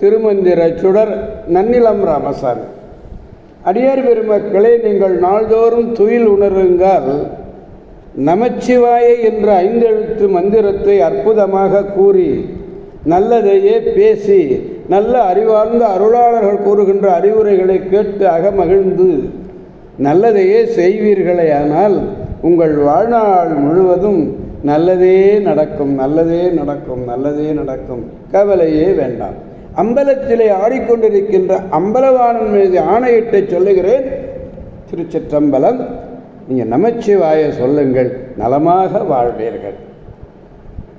திருமந்திர சுடர் நன்னிலம் ராமசாமி. அடியார் பெருமக்களே நீங்கள் நாள்தோறும் துயில் உணருங்கள். நமச்சிவாய என்ற ஐந்தெழுத்து மந்திரத்தை அற்புதமாக கூறி நல்லதையே பேசி நல்ல அறிவார்ந்த அருளாளர்கள் கூறுகின்ற அறிவுரைகளை கேட்டு அகமகிழ்ந்து நல்லதையே செய்வீர்களே ஆனால் உங்கள் வாழ்நாள் முழுவதும் நல்லதே நடக்கும் நல்லதே நடக்கும் நல்லதே நடக்கும். கவலையே வேண்டாம். அம்பலத்திலே ஆடிக்கொண்டிருக்கின்ற அம்பலவாணன் மீது ஆணையிட்டு சொல்லுகிறேன் திருச்சிற்றம்பலம் நீங்கள் நமச்சிவாய சொல்லுங்கள் நலமாக வாழ்வீர்கள்.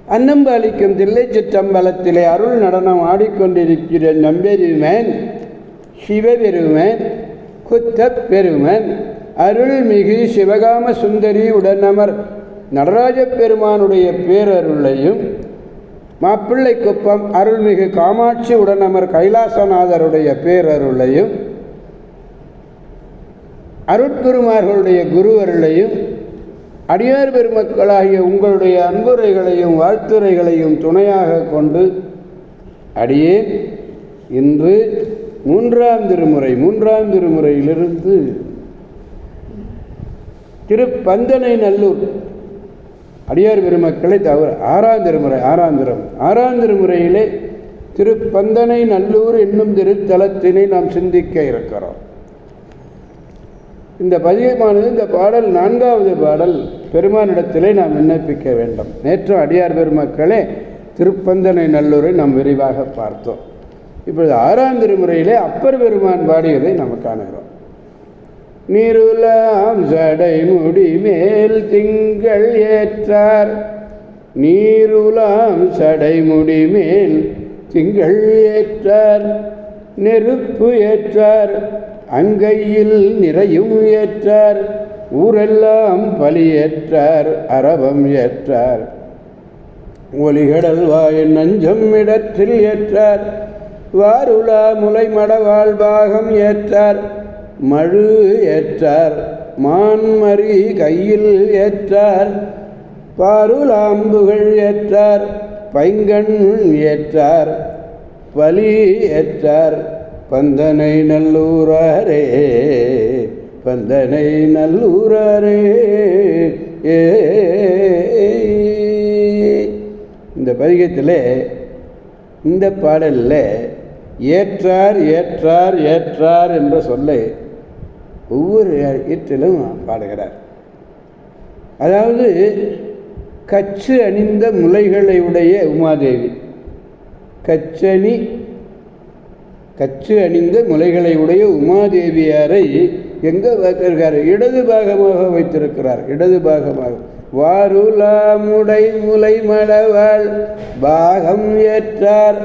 அன்னம்பாலிக்கும் தில்லை சிற்றம்பலத்திலே அருள் நடனம் ஆடிக்கொண்டிருக்கிற நம்பெருமன் சிவபெருமன் குத்தப் பெருமன் அருள்மிகு சிவகாம சுந்தரி உடனமர் நடராஜ பெருமானுடைய பேரருளையும் மாப்பிள்ளை குப்பம் அருள்மிகு காமாட்சி உடனமர் கைலாசநாதருடைய பேரருளையும் அருட்குருமார்களுடைய குருவருளையும் அடியார் பெருமக்களாகிய உங்களுடைய அன்புரைகளையும் வாழ்த்துரைகளையும் துணையாக கொண்டு அடியே இன்று மூன்றாம் திருமுறை மூன்றாம் திருமுறையிலிருந்து திருப்பந்தனை நல்லூர் அடியார் பெருமக்களை தவிர ஆறாம் திருமுறை ஆறாம் ஆறாம் திருமுறையிலே திருப்பந்தனை நல்லூர் என்னும் திருத்தலத்தினை நாம் சிந்திக்க இருக்கிறோம். இந்த பதியமானது இந்த பாடல் நான்காவது பாடல் பெருமானிடத்திலே நாம் விண்ணப்பிக்க வேண்டும். நேற்று அடியார் பெருமக்களே திருப்பந்தனை நல்லூரை நாம் விரிவாக பார்த்தோம். இப்பொழுது ஆறாம் திருமுறையிலே அப்பர் பெருமான் பாடியதை நாம் காணுகிறோம். நீருலாம் சடை முடி மேல் திங்கள் ஏற்றார். நீருலாம் சடை முடி மேல் திங்கள் ஏற்றார். நெருப்பு ஏற்றார் அங்கையில் நிறையும் ஏற்றார். ஊரெல்லாம் பலியேற்றார் அரபம் ஏற்றார். ஒலிகடல் வாயின் நஞ்சம் இடத்தில் ஏற்றார். வாருலா முலை மடவாழ் பாகம் ஏற்றார். மழு ஏற்றார் மான்மரி கையில் ஏற்றார். பாருலாம்புகள் ஏற்றார். பைங்கண் ஏற்றார். பலி ஏற்றார். பந்தனை நல்லூரரே பந்தனை நல்லூரே ஏ. இந்த பதிகத்தில் இந்த பாடலில் ஏற்றார் ஏற்றார் ஏற்றார் என்ற சொல்லை ஒவ்வொரு இயற்றிலும் பாடுகிறார். அதாவது கச்சு அணிந்த முலைகளை உடைய உமாதேவி. கச்சணி கச்சு அணிந்த முலைகளை உடைய உமாதேவியாரை எங்கே வைத்திருக்கார் இடது பாகமாக வைத்திருக்கிறார். இடது பாகமாக. வாருலாமுடை முலை மடவாள் பாகம் ஏற்றார்.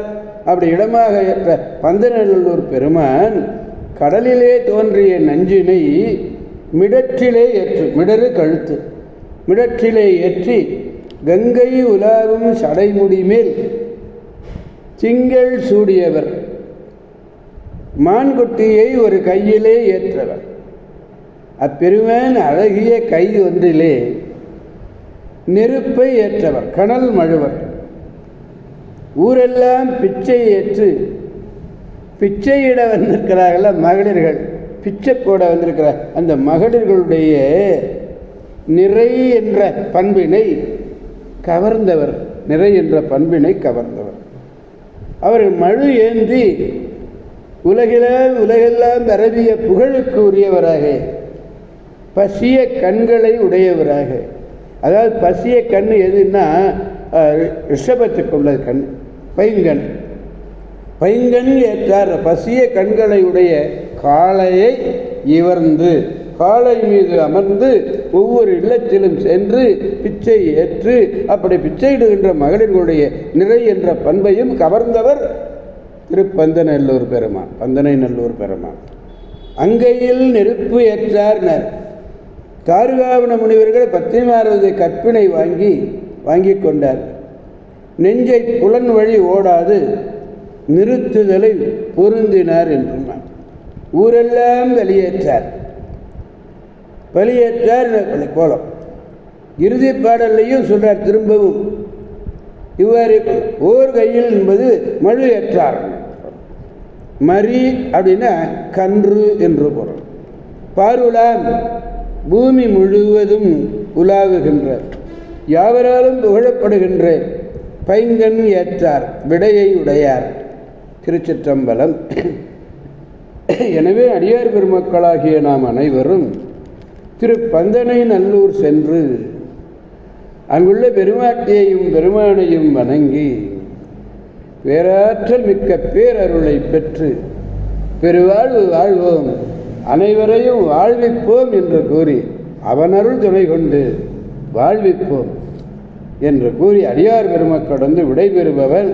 அப்படி இடமாக ஏற்ற பந்தநல்லூர் பெருமான் கடலிலே தோன்றிய நஞ்சினை மிடற்றிலே ஏற்று மிடறு கழுத்து. மிடற்றிலே ஏற்றி கங்கை உலாவும் சடைமுடி மேல். திங்கள் சூடியவர். மான்குட்டியை ஒரு கையிலே ஏற்றவர். அப்பெருமான் அழகிய கை ஒன்றிலே நெருப்பை ஏற்றவர் கனல் மழுவர். ஊரெல்லாம் பிச்சை ஏற்று பிச்சையிட வந்திருக்கிறார்கள மகளிர்கள். பிச்சை போட வந்திருக்கிற அந்த மகளிர்களுடைய நிறை என்ற பண்பினை கவர்ந்தவர். நிறை என்ற பண்பினை கவர்ந்தவர். அவர் மழு ஏந்தி உலகில உலகெல்லாம் பரவிய புகழுக்கு உரியவராக பசிய கண்களை உடையவராக. அதாவது பசிய கண் எதுன்னா ரிஷபத்துக்கு உள்ளது கண் பைங்கண். பைங்கண் ஏற்றார். பசிய கண்களை உடைய காளையை இவர்ந்து காளை மீது அமர்ந்து ஒவ்வொரு இல்லத்திலும் சென்று பிச்சை ஏற்று அப்படி பிச்சையிடுகின்ற மகளிர்களுடைய நிறை என்ற பண்பையும் கவர்ந்தவர் திருப்பந்தநல்லூர் பெருமான் பந்தனை நல்லூர் பெருமான். அங்கையில் நெருப்பு ஏற்றார்னர். காருகாவன முனிவர்கள் பத்திரிமாரது கற்பினை வாங்கி வாங்கி கொண்டார். நெஞ்சை புலன் வழி ஓடாது. நிறுத்துதலை பொருந்தினார் என்றார் ஊரெல்லாம் வெளியேற்றார். வெளியேற்றார் கோலம். இறுதி பாடல்லையும் சொல்றார் திரும்பவும். இவ்வாறு ஓர் கையில் என்பது மழு ஏற்றார். மரி அப்படின்னா கன்று என்று பொருள். பாருலாம் பூமி முழுவதும் உலாவுகின்ற யாவராலும் புகழப்படுகின்ற பைங்கன் ஏற்றார் விடையை உடையார். திருச்சிற்றம்பலம். எனவே அடியார் பெருமக்களாகிய நாம் அனைவரும் திரு பந்தனை நல்லூர் சென்று அங்குள்ள பெருமாட்டியையும் பெருமானையும் வணங்கி வேறாற்றல் மிக்க பேரருளை பெற்று பெருவாழ்வு வாழ்வோம். அனைவரையும் வாழ்விப்போம் என்று கூறி அவனருள் துணை கொண்டு வாழ்விப்போம் என்று கூறி அடியார் பெருமக்கடந்து விடைபெறுபவர்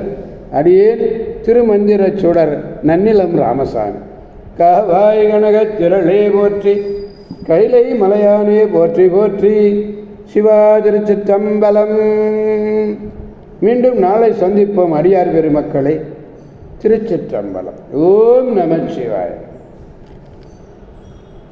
அடியேன் திருமந்திரச் சுடர் நன்னிலம் ராமசாமி. காவாய் கனகத் திரளே போற்றி கைலை மலையானே போற்றி போற்றி. சிவா திருச்சிற்றம்பலம். மீண்டும் நாளை சந்திப்போம் அடியார் பெருமக்களை. திருச்சிற்றம்பலம். ஓம் நம சிவாயம்